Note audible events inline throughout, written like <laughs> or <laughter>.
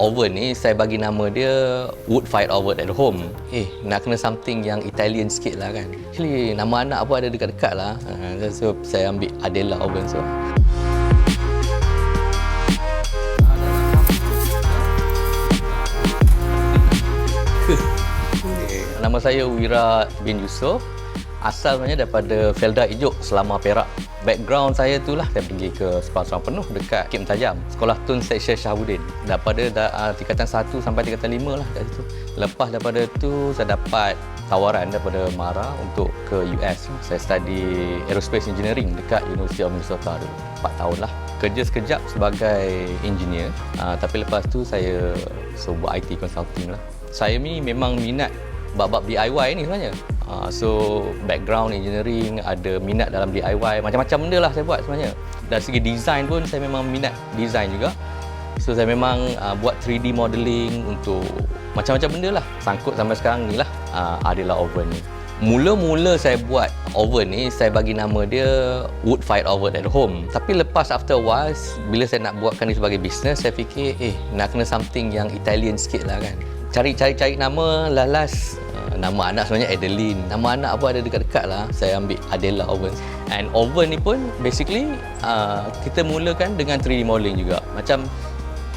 Oven ni saya bagi nama dia wood fired oven at home. Eh, nak kena something yang Italian sikit lah kan. Actually, nama anak pun ada dekat-dekat lah. Uh, so, saya ambil Adela oven so. Nama saya Wira bin Yusof. Asal sebenarnya daripada Felda Ijuk selama Perak. Background saya tu lah saya pergi ke sekolah seorang penuh dekat Kim Tajam. Sekolah Tun Syed Shahuddin. Daripada da, uh, tingkatan 1 sampai tingkatan 5 lah kat situ. Lepas daripada tu saya dapat tawaran daripada Mara untuk ke US. Saya study Aerospace Engineering dekat University of Minnesota dulu. 4 tahun lah. Kerja sekejap sebagai engineer. Uh, tapi lepas tu saya so buat IT consulting lah. Saya ni memang minat bab-bab DIY ni sebenarnya. Uh, so background engineering, ada minat dalam DIY, macam-macam benda lah saya buat sebenarnya. Dari segi design pun saya memang minat design juga. So saya memang uh, buat 3D modeling untuk macam-macam benda lah. Sangkut sampai sekarang ni lah uh, adalah oven ni. Mula-mula saya buat oven ni, saya bagi nama dia wood fired oven at home. Tapi lepas after a while, bila saya nak buatkan ni sebagai bisnes, saya fikir, eh nak kena something yang Italian sikit lah kan. Cari-cari-cari nama, lalas uh, nama anak sebenarnya Adeline. Nama anak pun ada dekat-dekat lah. Saya ambil Adela Oven. And oven ni pun basically uh, kita mulakan dengan 3D modeling juga. Macam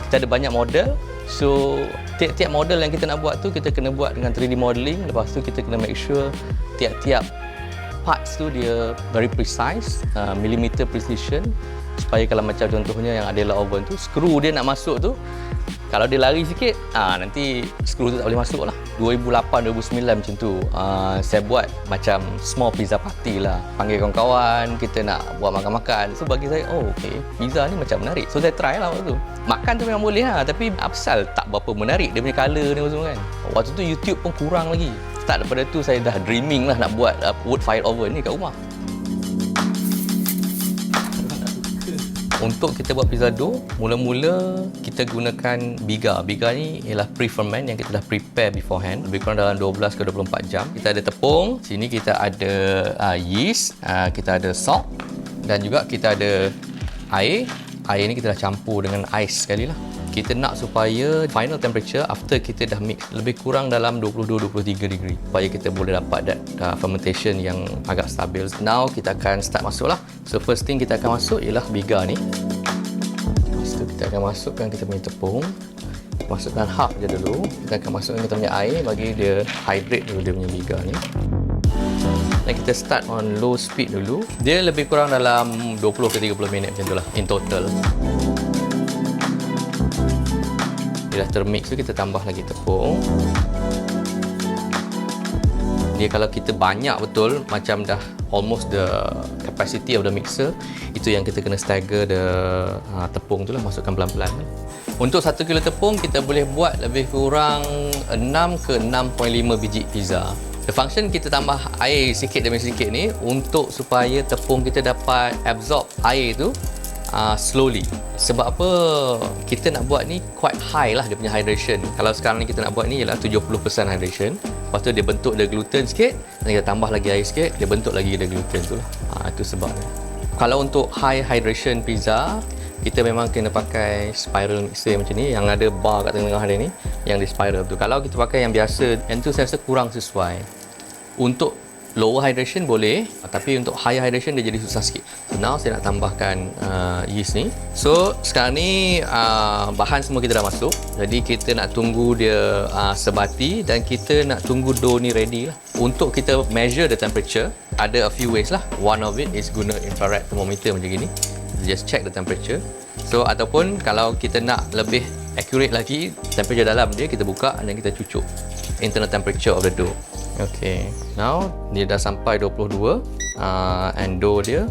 kita ada banyak model. So tiap-tiap model yang kita nak buat tu kita kena buat dengan 3D modeling. Lepas tu kita kena make sure tiap-tiap parts tu dia very precise, uh, millimeter precision supaya kalau macam contohnya yang Adela oven tu skru dia nak masuk tu kalau dia lari sikit ah nanti skru tu tak boleh masuk lah. 2008 2009 macam tu. Ah, saya buat macam small pizza party lah. Panggil kawan-kawan kita nak buat makan-makan. So bagi saya oh okay pizza ni macam menarik. So saya try lah waktu tu. Makan tu memang boleh lah tapi apasal tak berapa menarik dia punya colour ni semua kan. Waktu tu YouTube pun kurang lagi. Start daripada tu saya dah dreaming lah nak buat uh, wood fired oven ni kat rumah Untuk kita buat pizza dough, mula-mula kita gunakan biga. Biga ni ialah pre-ferment yang kita dah prepare beforehand. Lebih kurang dalam 12 ke 24 jam. Kita ada tepung, sini kita ada uh, yeast, uh, kita ada salt dan juga kita ada air. Air ni kita dah campur dengan ais sekali lah. Kita nak supaya final temperature after kita dah mix lebih kurang dalam 22-23 degree supaya kita boleh dapat that uh, fermentation yang agak stabil. Now kita akan start masuk lah. So first thing kita akan masuk ialah biga ni. Lepas tu kita akan masukkan kita punya tepung. Masukkan half je dulu. Kita akan masukkan kita punya air bagi dia hydrate dulu dia punya biga ni. Dan kita start on low speed dulu. Dia lebih kurang dalam 20 ke 30 minit macam tu lah in total. Dah termix tu kita tambah lagi tepung. Dia kalau kita banyak betul macam dah almost the capacity of the mixer itu yang kita kena stagger the uh, tepung tu lah masukkan pelan-pelan. Untuk 1 kilo tepung kita boleh buat lebih kurang 6 ke 6.5 biji pizza. The function kita tambah air sikit demi sikit ni untuk supaya tepung kita dapat absorb air tu uh, slowly. Sebab apa kita nak buat ni quite high lah dia punya hydration. Kalau sekarang ni kita nak buat ni ialah 70% hydration. Lepas tu dia bentuk the gluten sikit dan kita tambah lagi air sikit, dia bentuk lagi the gluten tu lah. Uh, itu sebabnya. Kalau untuk high hydration pizza, kita memang kena pakai spiral mixer macam ni yang ada bar kat tengah-tengah dia ni yang di spiral tu. Kalau kita pakai yang biasa, yang tu saya rasa kurang sesuai. Untuk lower hydration boleh tapi untuk higher hydration dia jadi susah sikit. So now saya nak tambahkan uh, yeast ni. So sekarang ni uh, bahan semua kita dah masuk. Jadi kita nak tunggu dia uh, sebati dan kita nak tunggu dough ni ready lah. Untuk kita measure the temperature ada a few ways lah. One of it is guna infrared thermometer macam gini. Just check the temperature. So ataupun kalau kita nak lebih accurate lagi temperature dalam dia kita buka dan kita cucuk internal temperature of the dough Okay, now dia dah sampai 22 uh, and dough dia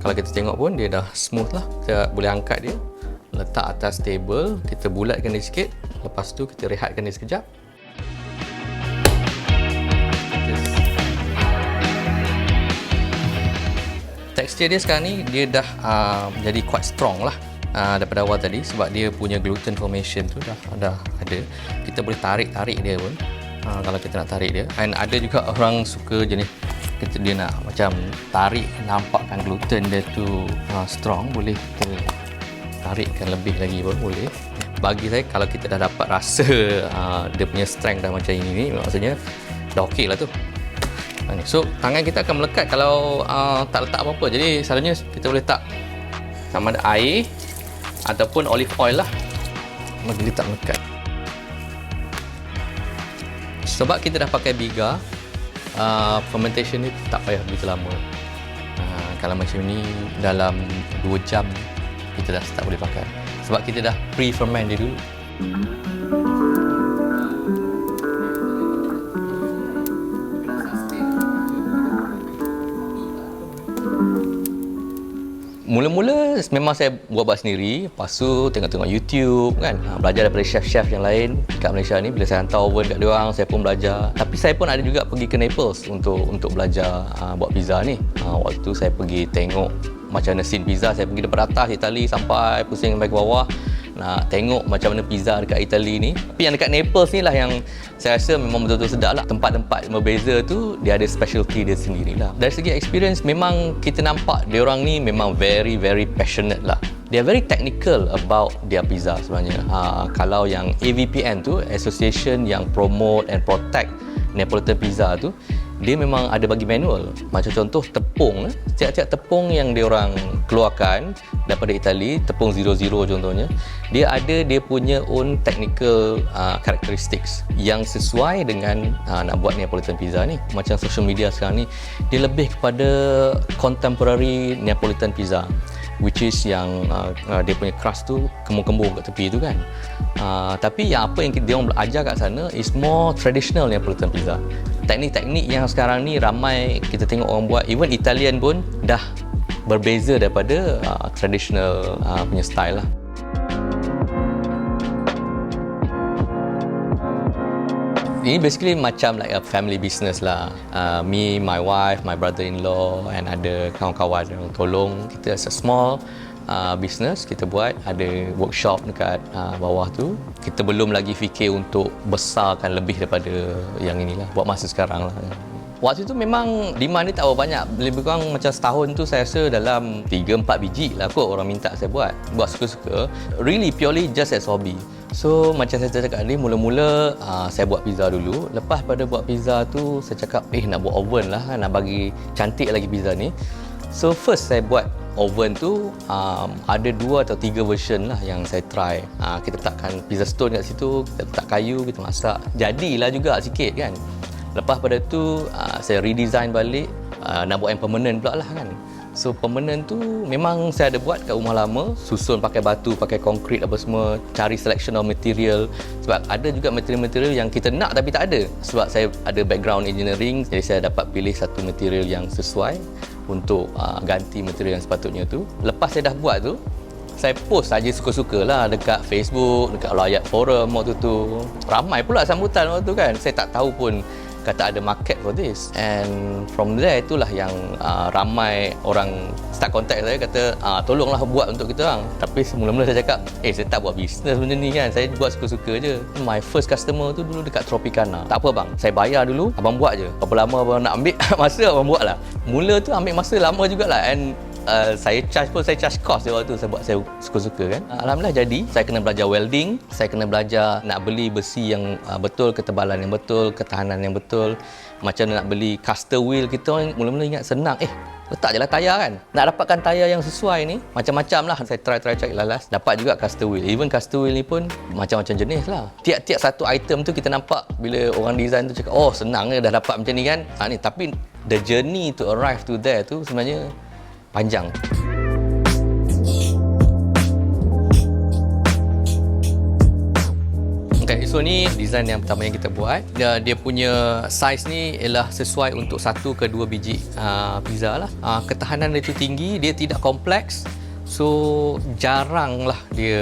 kalau kita tengok pun dia dah smooth lah. Kita boleh angkat dia, letak atas table, kita bulatkan dia sikit. Lepas tu kita rehatkan dia sekejap. Tekstur dia sekarang ni dia dah uh, jadi quite strong lah uh, daripada awal tadi sebab dia punya gluten formation tu dah dah ada. Kita boleh tarik-tarik dia pun ha, kalau kita nak tarik dia and ada juga orang suka jenis kita dia nak macam tarik nampakkan gluten dia tu uh, strong boleh kita tarikkan lebih lagi pun boleh bagi saya kalau kita dah dapat rasa uh, dia punya strength dah macam ini ni maksudnya dah okey lah tu. So tangan kita akan melekat kalau uh, tak letak apa-apa. Jadi selalunya kita boleh letak sama ada air ataupun olive oil lah bagi dia tak melekat. Sebab kita dah pakai biga, uh, fermentation ni tak payah begitu lama. Uh, kalau macam ni dalam 2 jam kita dah start boleh pakai. Sebab kita dah pre-ferment dia dulu. Mula-mula memang saya buat-buat sendiri. Lepas tu tengok-tengok YouTube kan. Ha, Belajar daripada chef-chef yang lain. Kat Malaysia ni Bila saya hantar oven kat dia orang, saya pun belajar. Tapi saya pun ada juga pergi ke Naples untuk untuk belajar uh, buat pizza ni. Ha, Waktu tu saya pergi tengok macam mana scene pizza Saya pergi daripada atas Itali sampai pusing sampai ke bawah nak tengok macam mana pizza dekat Itali ni. Tapi yang dekat Naples ni lah yang saya rasa memang betul-betul sedap lah. Tempat-tempat berbeza tu dia ada specialty dia sendiri lah. Dari segi experience memang kita nampak dia orang ni memang very very passionate lah. They are very technical about their pizza sebenarnya. Ha, kalau yang AVPN tu, Association yang promote and protect Neapolitan pizza tu, dia memang ada bagi manual. Macam contoh tepung, tiap-tiap tepung yang dia orang keluarkan daripada Itali, tepung zero zero contohnya, dia ada dia punya own technical uh, characteristics yang sesuai dengan uh, nak buat Neapolitan pizza ni. Macam social media sekarang ni, dia lebih kepada contemporary Neapolitan pizza which is yang uh, uh, dia punya crust tu kembung-kembung kat tepi tu kan. Uh, tapi yang apa yang dia orang ajar kat sana is more traditional Neapolitan pizza. Teknik-teknik yang sekarang ni ramai kita tengok orang buat. Even Italian pun dah berbeza daripada uh, traditional uh, punya style lah Ini basically macam like a family business lah. Uh, me, my wife, my brother-in-law and ada kawan-kawan yang tolong. Kita as a small uh, business kita buat ada workshop dekat uh, bawah tu. Kita belum lagi fikir untuk besarkan lebih daripada yang inilah buat masa sekarang lah. Waktu tu memang demand ni tak berapa banyak. Lebih kurang macam setahun tu saya rasa dalam 3-4 biji lah kot orang minta saya buat. Buat suka-suka. Really purely just as hobby. So macam saya cakap tadi mula-mula uh, saya buat pizza dulu. Lepas pada buat pizza tu saya cakap eh nak buat oven lah nak bagi cantik lagi pizza ni. So first saya buat oven tu um, ada dua atau tiga version lah yang saya try. Uh, kita letakkan pizza stone kat situ, kita letak kayu, kita masak. Jadilah juga sikit kan. Lepas pada tu uh, saya redesign balik uh, nak buat yang permanent pula lah kan. So permanent tu memang saya ada buat kat rumah lama Susun pakai batu, pakai konkrit apa semua Cari selection of material Sebab ada juga material-material yang kita nak tapi tak ada Sebab saya ada background engineering Jadi saya dapat pilih satu material yang sesuai Untuk uh, ganti material yang sepatutnya tu Lepas saya dah buat tu saya post saja suka-suka lah dekat Facebook, dekat layak forum waktu tu. Ramai pula sambutan waktu tu kan. Saya tak tahu pun kata ada market for this. And from there itulah yang uh, ramai orang start contact saya kata uh, tolonglah buat untuk kita orang tapi semula-mula saya cakap eh saya tak buat bisnes benda ni kan. Saya buat suka-suka je. My first customer tu dulu dekat Tropicana. Tak apa bang. Saya bayar dulu abang buat je. Berapa lama abang nak ambil <laughs> masa abang buat lah mula tu ambil masa lama jugalah. And uh, saya charge pun saya charge cost dia waktu saya buat saya suka-suka kan. Alhamdulillah jadi. Saya kena belajar welding. Saya kena belajar nak beli besi yang uh, betul ketebalan yang betul ketahanan yang betul. Macam nak beli caster wheel. Kita orang mula-mula ingat senang. Eh letak je lah tayar kan. Nak dapatkan tayar yang sesuai ni macam-macam lah. Saya try-try cari lalas. Dapat juga caster wheel. Even caster wheel ni pun macam-macam jenis lah. Tiap-tiap satu item tu kita nampak bila orang design tu cakap oh senang ke dah dapat macam ni kan. Ha, ni tapi the journey to arrive to there tu sebenarnya panjang. Okay, so ni design yang pertama yang kita buat. Dia, dia punya size ni ialah sesuai untuk satu ke dua biji uh, pizza lah. Uh, ketahanan dia tu tinggi, dia tidak kompleks. So jaranglah dia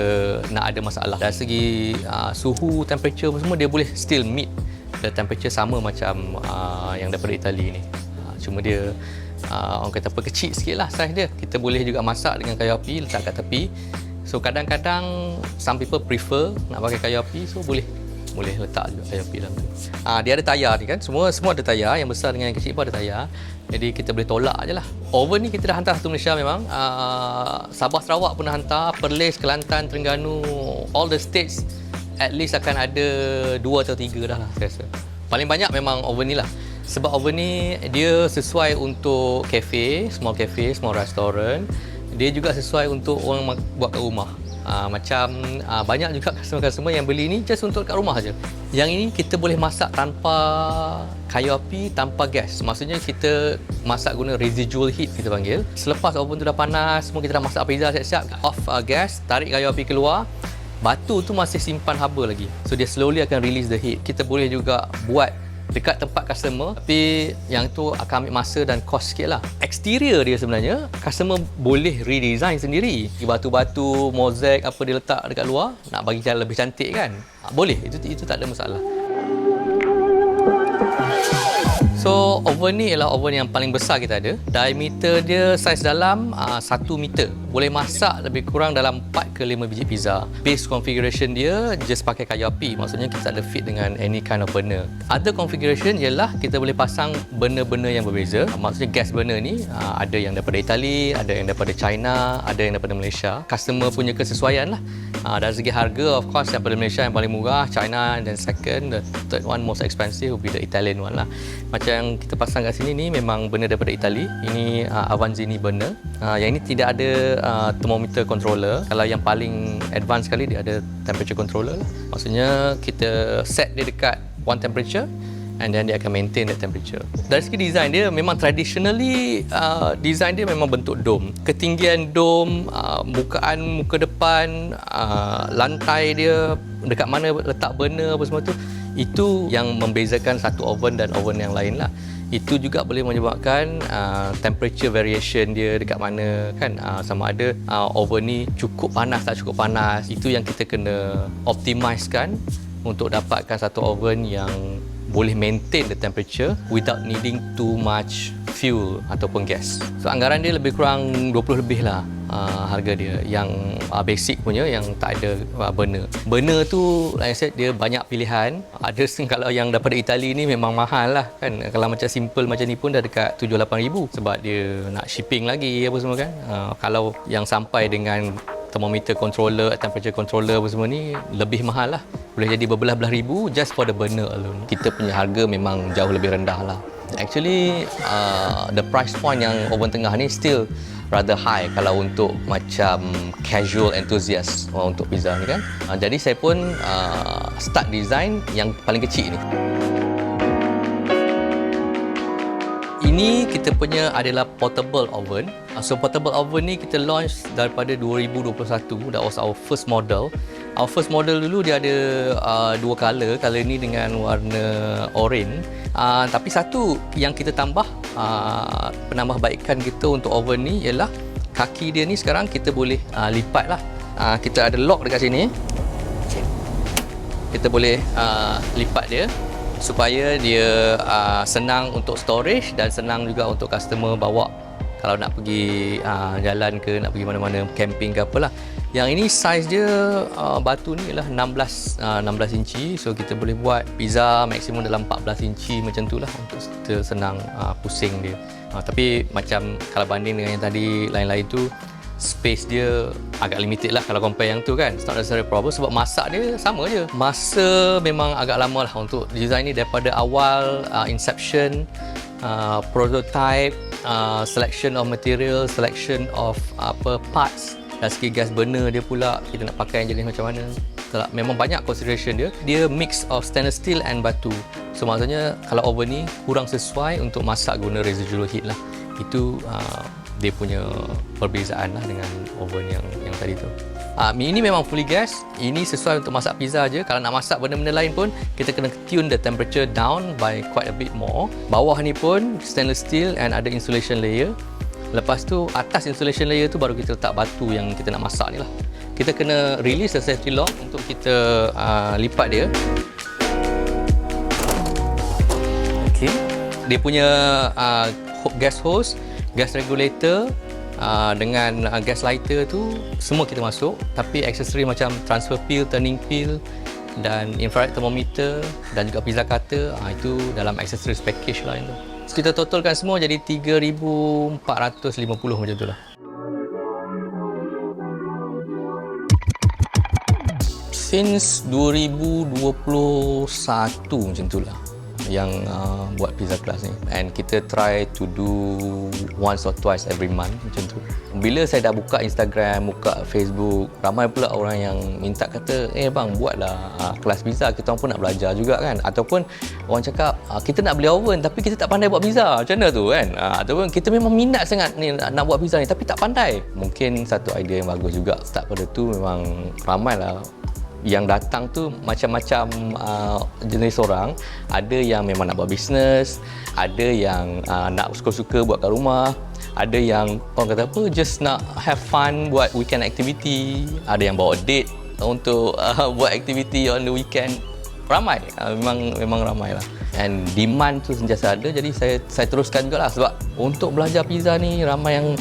nak ada masalah. Dari segi uh, suhu, temperature semua dia boleh still meet the temperature sama macam uh, yang daripada Itali ni. Uh, cuma dia uh, orang kata apa kecil sikit lah saiz dia kita boleh juga masak dengan kayu api letak kat tepi so kadang-kadang some people prefer nak pakai kayu api so boleh boleh letak juga IOP dalam tu. Ah dia ada tayar ni kan. Semua semua ada tayar, yang besar dengan yang kecil pun ada tayar. Jadi kita boleh tolak je lah. Oven ni kita dah hantar satu Malaysia memang. Uh, Sabah Sarawak pun dah hantar. Perlis, Kelantan, Terengganu, all the states at least akan ada dua atau tiga dah lah saya rasa. Paling banyak memang oven ni lah. Sebab oven ni dia sesuai untuk cafe, small cafe, small restaurant. Dia juga sesuai untuk orang buat kat rumah. Uh, macam uh, banyak juga customer-customer yang beli ni just untuk kat rumah saja. Yang ini kita boleh masak tanpa kayu api, tanpa gas. Maksudnya kita masak guna residual heat kita panggil. Selepas oven tu dah panas, semua kita dah masak pizza siap-siap, off uh, gas, tarik kayu api keluar. Batu tu masih simpan haba lagi. So dia slowly akan release the heat. Kita boleh juga buat dekat tempat customer tapi yang tu akan ambil masa dan cost sikit lah. Exterior dia sebenarnya customer boleh redesign sendiri. Batu-batu, mozaik apa dia letak dekat luar nak bagi cara lebih cantik kan? Ah, boleh, itu itu tak ada masalah So oven ni ialah oven yang paling besar kita ada. Diameter dia saiz dalam uh, 1 meter. Boleh masak lebih kurang dalam 4 ke 5 biji pizza. Base configuration dia just pakai kayu api. Maksudnya kita ada fit dengan any kind of burner. Other configuration ialah kita boleh pasang burner-burner yang berbeza. Maksudnya gas burner ni uh, ada yang daripada Itali, ada yang daripada China, ada yang daripada Malaysia. Customer punya kesesuaian lah. Uh, dari segi harga of course daripada Malaysia yang paling murah, China then second, the third one most expensive will be the Italian one lah. Macam yang kita pasang kat sini ni memang benda daripada Itali. Ini uh, Avanzini burner. Uh, yang ini tidak ada uh, thermometer controller. Kalau yang paling advance sekali dia ada temperature controller lah. Maksudnya kita set dia dekat one temperature and then dia akan maintain that temperature. Dari segi design dia memang traditionally uh, design dia memang bentuk dome. Ketinggian dome, uh, mukaan muka depan, uh, lantai dia dekat mana letak burner apa semua tu itu yang membezakan satu oven dan oven yang lain lah. Itu juga boleh menyebabkan uh, temperature variation dia dekat mana kan? Uh, sama ada uh, oven ni cukup panas tak cukup panas. Itu yang kita kena optimizekan untuk dapatkan satu oven yang boleh maintain the temperature without needing too much fuel ataupun gas. So anggaran dia lebih kurang 20 lebih lah uh, harga dia yang uh, basic punya yang tak ada uh, burner. Burner tu like I said dia banyak pilihan. Ada <laughs> kalau yang daripada Itali ni memang mahal lah kan. Kalau macam simple macam ni pun dah dekat 7 8 ribu sebab dia nak shipping lagi apa semua kan. Uh, kalau yang sampai dengan thermometer controller, temperature controller apa semua ni lebih mahal lah. Boleh jadi berbelah-belah ribu just for the burner alone. Kita punya harga memang jauh lebih rendah lah. Actually, uh, the price point yang oven tengah ni still rather high kalau untuk macam casual enthusiast uh, untuk pizza ni kan. Uh, jadi saya pun uh, start design yang paling kecil ni. Ini kita punya adalah portable oven. Uh, so portable oven ni kita launch daripada 2021. That was our first model. Our first model dulu dia ada uh, dua color. Color ni dengan warna orange. Uh, tapi satu yang kita tambah uh, penambahbaikan kita untuk oven ni ialah kaki dia ni sekarang kita boleh uh, lipat lah. Uh, kita ada lock dekat sini. Kita boleh uh, lipat dia supaya dia uh, senang untuk storage dan senang juga untuk customer bawa kalau nak pergi uh, jalan ke nak pergi mana-mana camping ke apalah yang ini saiz dia uh, batu ni ialah 16 uh, 16 inci. So kita boleh buat pizza maksimum dalam 14 inci macam tu lah untuk kita senang uh, pusing dia. Uh, tapi macam kalau banding dengan yang tadi lain-lain tu space dia agak limited lah kalau compare yang tu kan. It's not necessarily problem sebab masak dia sama je. Masa memang agak lama lah untuk design ni daripada awal uh, inception uh, prototype uh, selection of material selection of apa parts dari segi gas burner dia pula kita nak pakai yang jenis macam mana. Tak, memang banyak consideration dia dia mix of stainless steel and batu. So maksudnya kalau oven ni kurang sesuai untuk masak guna residual heat lah. Itu uh, dia punya perbezaan lah dengan oven yang yang tadi tu. Uh, ini memang fully gas. Ini sesuai untuk masak pizza je kalau nak masak benda-benda lain pun kita kena tune the temperature down by quite a bit more. Bawah ni pun stainless steel and ada insulation layer Lepas tu atas insulation layer tu baru kita letak batu yang kita nak masak ni lah. Kita kena release the safety lock untuk kita uh, lipat dia. Okay. Dia punya uh, gas hose, gas regulator uh, dengan uh, gas lighter tu semua kita masuk. Tapi aksesori macam transfer peel, turning peel, dan infrared thermometer dan juga pizza cutter uh, itu dalam accessories package lah itu. Kita totalkan semua jadi 3450 macam tu lah. Since 2021 macam tu lah yang uh, buat pizza class ni. And kita try to do once or twice every month macam tu. Bila saya dah buka Instagram buka Facebook ramai pula orang yang minta kata eh bang buatlah uh, kelas pizza. Kita pun nak belajar juga kan. Ataupun orang cakap uh, kita nak beli oven tapi kita tak pandai buat pizza. Macam mana tu kan? Uh, ataupun kita memang minat sangat ni nak buat pizza ni tapi tak pandai. Mungkin satu idea yang bagus juga. Start pada tu memang ramai lah yang datang tu macam-macam uh, jenis orang. Ada yang memang nak buat bisnes ada yang uh, nak suka-suka buat kat rumah ada yang orang kata apa just nak have fun buat weekend activity. Ada yang bawa date untuk uh, <laughs> buat activity on the weekend. Ramai. Uh, memang memang ramai lah. And demand tu sentiasa ada. Jadi saya saya teruskan juga lah sebab untuk belajar pizza ni ramai yang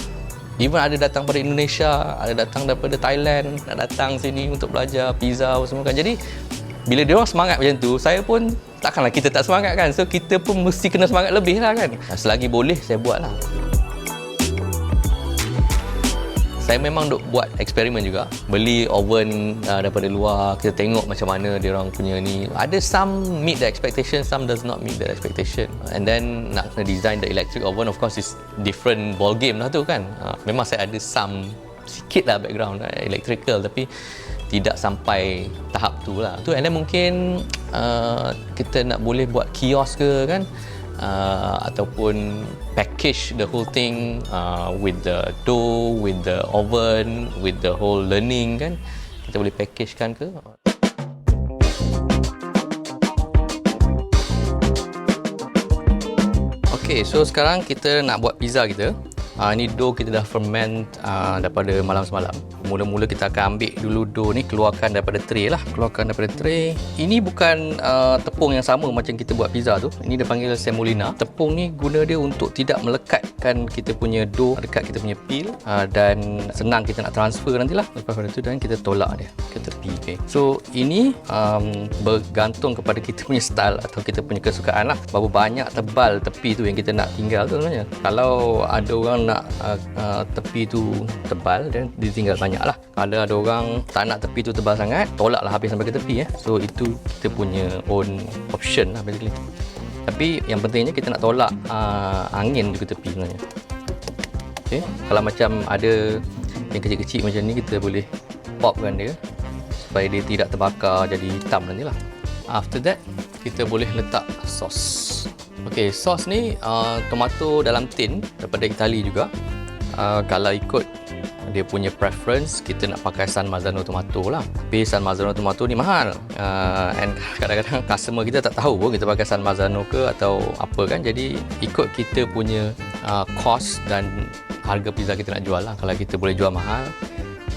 Even ada datang dari Indonesia, ada datang daripada Thailand, nak datang sini untuk belajar pizza apa semua kan. Jadi bila dia orang semangat macam tu, saya pun takkanlah kita tak semangat kan. So kita pun mesti kena semangat lebih lah kan. Selagi boleh saya buat lah saya memang duk buat eksperimen juga. Beli oven uh, daripada luar. Kita tengok macam mana dia orang punya ni. Ada some meet the expectation some does not meet the expectation. And then nak kena design the electric oven of course is different ball game lah tu kan. Uh, memang saya ada some sikit lah background uh, electrical. Tapi tidak sampai tahap tu lah. Tu and then mungkin uh, kita nak boleh buat kios ke kan uh, ataupun package the whole thing uh, with the dough, with the oven, with the whole learning kan. Kita boleh package kan ke? Okay, so sekarang kita nak buat pizza kita. Uh, ini dough kita dah ferment uh, daripada malam semalam. Mula-mula kita akan ambil dulu dough ni keluarkan daripada tray lah. Keluarkan daripada tray. Ini bukan uh, tepung yang sama macam kita buat pizza tu. Ini dia panggil semolina. Tepung ni guna dia untuk tidak melekatkan kita punya dough dekat kita punya peel uh, dan senang kita nak transfer nantilah. Lepas pada tu dan kita tolak dia ke tepi. Okay. So ini um, bergantung kepada kita punya style atau kita punya kesukaan lah. Berapa banyak tebal tepi tu yang kita nak tinggal tu sebenarnya. Kalau ada orang nak uh, uh, tepi tu tebal dan ditinggal banyak lah kalau ada orang tak nak tepi tu tebal sangat tolak lah habis sampai ke tepi eh. so itu kita punya own option lah basically tapi yang pentingnya kita nak tolak uh, angin ke tepi sebenarnya okay. kalau macam ada yang kecil-kecil macam ni kita boleh popkan dia supaya dia tidak terbakar jadi hitam nanti lah after that kita boleh letak sos Okey, sos ni uh, tomato dalam tin daripada Itali juga. Uh, kalau ikut dia punya preference, kita nak pakai San Marzano tomato lah. Tapi San Marzano tomato ni mahal. Uh, and <laughs> kadang-kadang customer kita tak tahu pun kita pakai San Marzano ke atau apa kan. Jadi ikut kita punya uh, cost dan harga pizza kita nak jual lah. Kalau kita boleh jual mahal,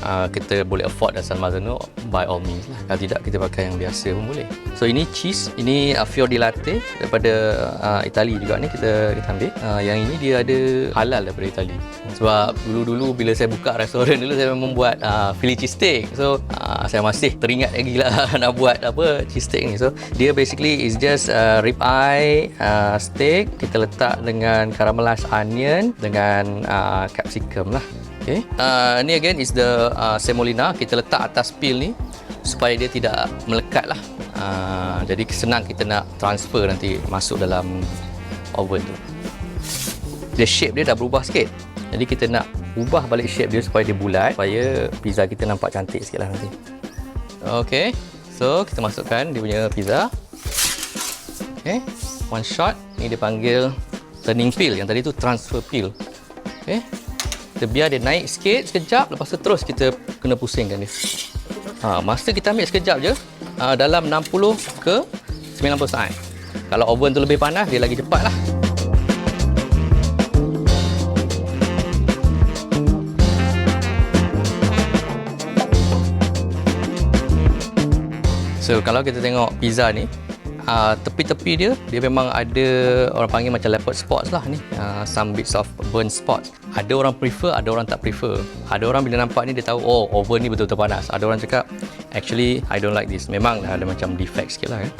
uh, kita boleh afford dan San Marzano by all means lah. Kalau tidak kita pakai yang biasa pun boleh. So ini cheese, ini uh, fior di latte daripada uh, Itali juga ni kita kita ambil. Uh, yang ini dia ada halal daripada Itali. Sebab dulu-dulu bila saya buka restoran dulu saya memang buat uh, Philly cheese steak. So uh, saya masih teringat lagi lah <laughs> nak buat apa cheese steak ni. So dia basically is just uh, rib eye uh, steak kita letak dengan caramelized onion dengan uh, capsicum lah. Okay. Uh, ni again is the uh, semolina. Kita letak atas peel ni supaya dia tidak melekat lah. Uh, jadi senang kita nak transfer nanti masuk dalam oven tu. The shape dia dah berubah sikit. Jadi kita nak ubah balik shape dia supaya dia bulat supaya pizza kita nampak cantik sikit lah nanti. Okay. So kita masukkan dia punya pizza. Okay. One shot. Ni dia panggil turning peel. Yang tadi tu transfer peel. Okay kita biar dia naik sikit sekejap. Lepas tu terus kita kena pusingkan dia. Ha, masa kita ambil sekejap je. Ha, dalam 60 ke 90 saat. Kalau oven tu lebih panas dia lagi cepat lah. So kalau kita tengok pizza ni uh, tepi-tepi dia dia memang ada orang panggil macam leopard spots lah ni uh, some bits of burn spots ada orang prefer ada orang tak prefer ada orang bila nampak ni dia tahu oh oven ni betul-betul panas ada orang cakap Actually, I don't like this. Memang dah ada macam defect sikit lah kan.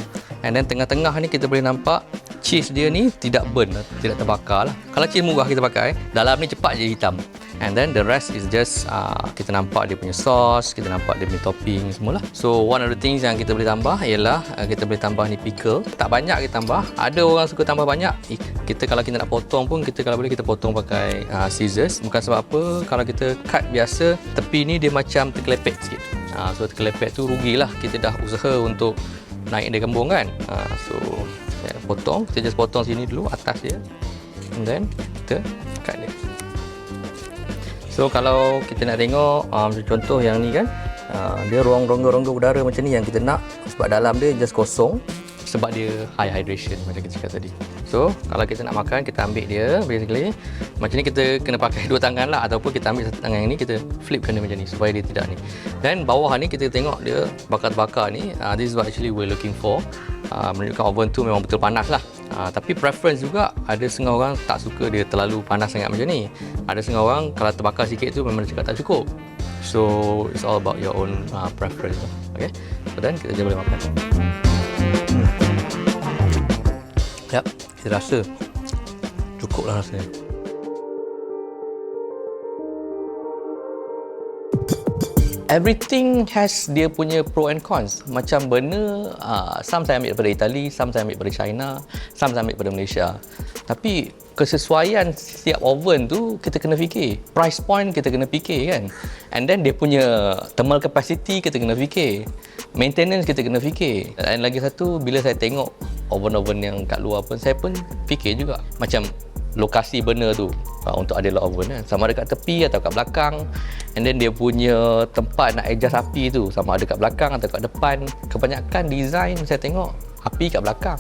And then tengah-tengah ni kita boleh nampak cheese dia ni tidak burn, tidak terbakar lah. Kalau cheese murah kita pakai, dalam ni cepat je hitam. And then the rest is just uh, kita nampak dia punya sauce, kita nampak dia punya topping semualah. So one of the things yang kita boleh tambah ialah uh, kita boleh tambah ni pickle. Tak banyak kita tambah. Ada orang suka tambah banyak. Kita kalau kita nak potong pun kita kalau boleh kita potong pakai uh, scissors. Bukan sebab apa kalau kita cut biasa tepi ni dia macam terkelepek sikit. Uh, so terkelepek tu rugilah. Kita dah usaha untuk naik dia kembung kan. Uh, so saya potong, kita just potong sini dulu atas dia. And then kita cut dia. So kalau kita nak tengok um, contoh yang ni kan uh, dia ruang rongga-rongga udara macam ni yang kita nak sebab dalam dia just kosong sebab dia high hydration macam kita cakap tadi. So kalau kita nak makan kita ambil dia basically macam ni kita kena pakai <laughs> dua tangan lah ataupun kita ambil satu tangan yang ni kita flipkan dia macam ni supaya dia tidak ni. Dan bawah ni kita tengok dia bakar-bakar ni uh, this is what actually we're looking for. Uh, menunjukkan oven tu memang betul panas lah. Ha, tapi preference juga ada setengah orang tak suka dia terlalu panas sangat macam ni. Ada setengah orang kalau terbakar sikit tu memang cakap tak cukup. So it's all about your own uh, preference. Okay. So then kita je boleh makan. Yap, kita rasa cukup lah rasanya. everything has dia punya pro and cons. Macam benda, uh, some saya ambil daripada Itali, some saya ambil daripada China, some saya ambil daripada Malaysia. Tapi kesesuaian setiap oven tu kita kena fikir. Price point kita kena fikir kan. And then dia punya thermal capacity kita kena fikir. Maintenance kita kena fikir. Dan lagi satu, bila saya tengok oven-oven yang kat luar pun, saya pun fikir juga. Macam lokasi benda tu uh, untuk ada lock oven kan. Sama ada kat tepi atau kat belakang. And then dia punya tempat nak adjust api tu sama ada kat belakang atau kat depan. Kebanyakan design saya tengok api kat belakang.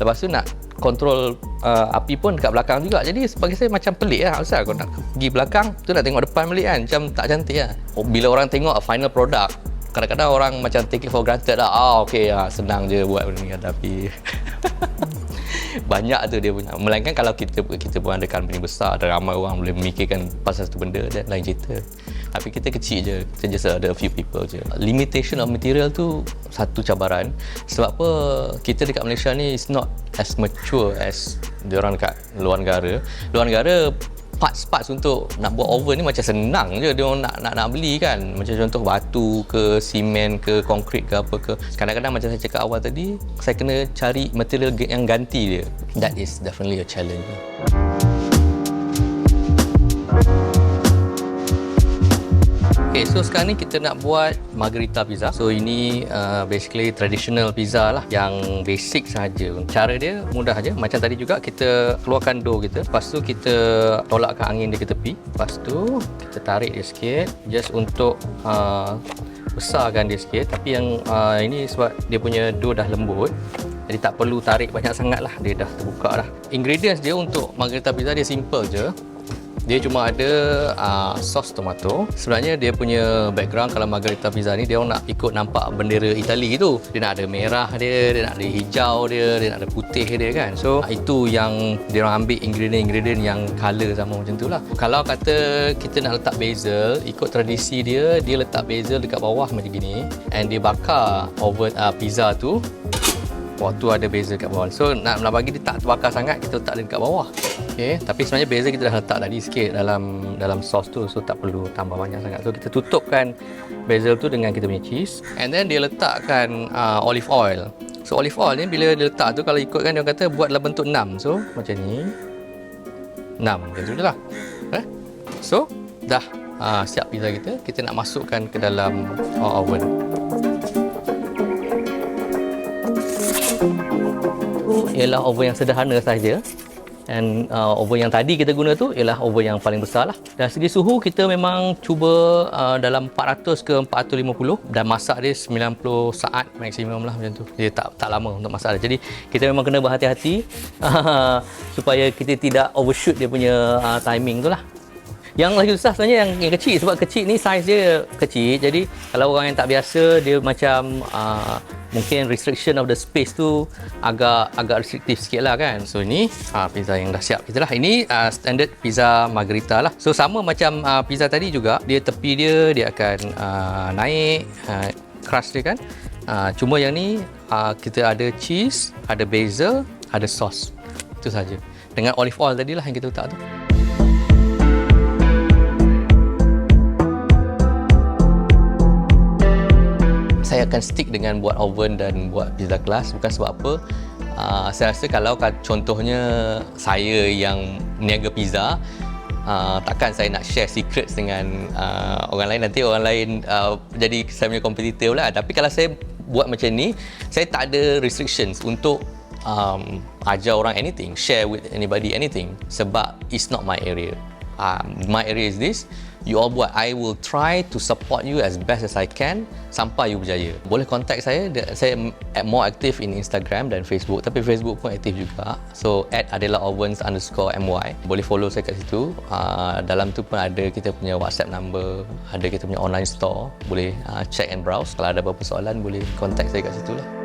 Lepas tu nak kontrol uh, api pun dekat belakang juga. Jadi bagi saya macam pelik lah. Asal kau nak pergi belakang tu nak tengok depan balik kan. Macam tak cantik lah. Oh, bila orang tengok final product kadang-kadang orang macam take it for granted lah. Ah, okay, ah, senang je buat benda ni. Tapi <laughs> banyak tu dia punya melainkan kalau kita kita pun ada company besar ada ramai orang boleh memikirkan pasal satu benda dan lain cerita tapi kita kecil je kita just ada few people je. Limitation of material tu satu cabaran. Sebab apa? Kita dekat Malaysia ni is not as mature as diorang dekat luar negara. Luar negara parts-parts untuk nak buat oven ni macam senang je. Dia nak, nak nak beli kan. Macam contoh batu ke simen ke konkrit ke apa ke. Kadang-kadang macam saya cakap awal tadi saya kena cari material yang ganti dia. That is definitely a challenge so sekarang ni kita nak buat margarita pizza. So ini uh, basically traditional pizza lah yang basic saja. Cara dia mudah aja. Macam tadi juga kita keluarkan dough kita. Lepas tu kita tolakkan angin dia ke tepi. Lepas tu kita tarik dia sikit just untuk uh, besarkan dia sikit. Tapi yang uh, ini sebab dia punya dough dah lembut. Jadi tak perlu tarik banyak sangat lah. Dia dah terbuka dah. Ingredients dia untuk margarita pizza dia simple je dia cuma ada uh, sos tomato. Sebenarnya dia punya background kalau margarita pizza ni dia orang nak ikut nampak bendera Itali tu. Dia nak ada merah dia dia nak ada hijau dia dia nak ada putih dia kan. So itu yang dia orang ambil ingredient-ingredient yang color sama macam tu lah. Kalau kata kita nak letak basil ikut tradisi dia dia letak basil dekat bawah macam gini. And dia bakar oven uh, pizza tu. Waktu ada beza kat bawah. So nak nak bagi dia tak terbakar sangat kita letak dia dekat bawah. Okey, tapi sebenarnya beza kita dah letak tadi sikit dalam dalam sos tu so tak perlu tambah banyak sangat. So kita tutupkan basil tu dengan kita punya cheese and then dia letakkan uh, olive oil. So olive oil ni bila dia letak tu kalau ikutkan dia kata buat dalam bentuk enam. So macam ni. Enam macam tu lah. Eh? So dah uh, siap pizza kita. Kita nak masukkan ke dalam uh, oven. ialah oven yang sederhana saja dan uh, oven yang tadi kita guna tu ialah oven yang paling besar lah. Dan segi suhu kita memang cuba uh, dalam 400 ke 450 dan masak dia 90 saat maksimum lah macam tu. Dia tak tak lama untuk masak dia. Jadi kita memang kena berhati-hati uh, <laughs> supaya kita tidak overshoot dia punya uh, timing tu lah yang lagi susah sebenarnya yang, yang kecil sebab kecil ni saiz dia kecil jadi kalau orang yang tak biasa dia macam uh, mungkin restriction of the space tu agak agak restriktif sikit lah kan so ini uh, pizza yang dah siap kita lah ini uh, standard pizza margarita lah so sama macam uh, pizza tadi juga dia tepi dia dia akan uh, naik uh, crust dia kan. Uh, cuma yang ni uh, kita ada cheese, ada basil, ada sauce. Itu saja. Dengan olive oil tadi lah yang kita letak tu. Saya akan stick dengan buat oven dan buat pizza kelas. Bukan sebab apa. Uh, saya rasa kalau contohnya saya yang niaga pizza uh, takkan saya nak share secrets dengan uh, orang lain. Nanti orang lain uh, jadi saya punya kompetitor lah. Tapi kalau saya buat macam ni saya tak ada restrictions untuk um, ajar orang anything share with anybody anything sebab it's not my area. Uh, my area is this you all buat. I will try to support you as best as I can sampai you berjaya. Boleh contact saya. Saya more active in Instagram dan Facebook. Tapi Facebook pun aktif juga. So at adalah ovens underscore my boleh follow saya kat situ. Uh, dalam tu pun ada kita punya WhatsApp number. Ada kita punya online store. Boleh uh, check and browse. Kalau ada apa-apa soalan boleh contact saya kat situ lah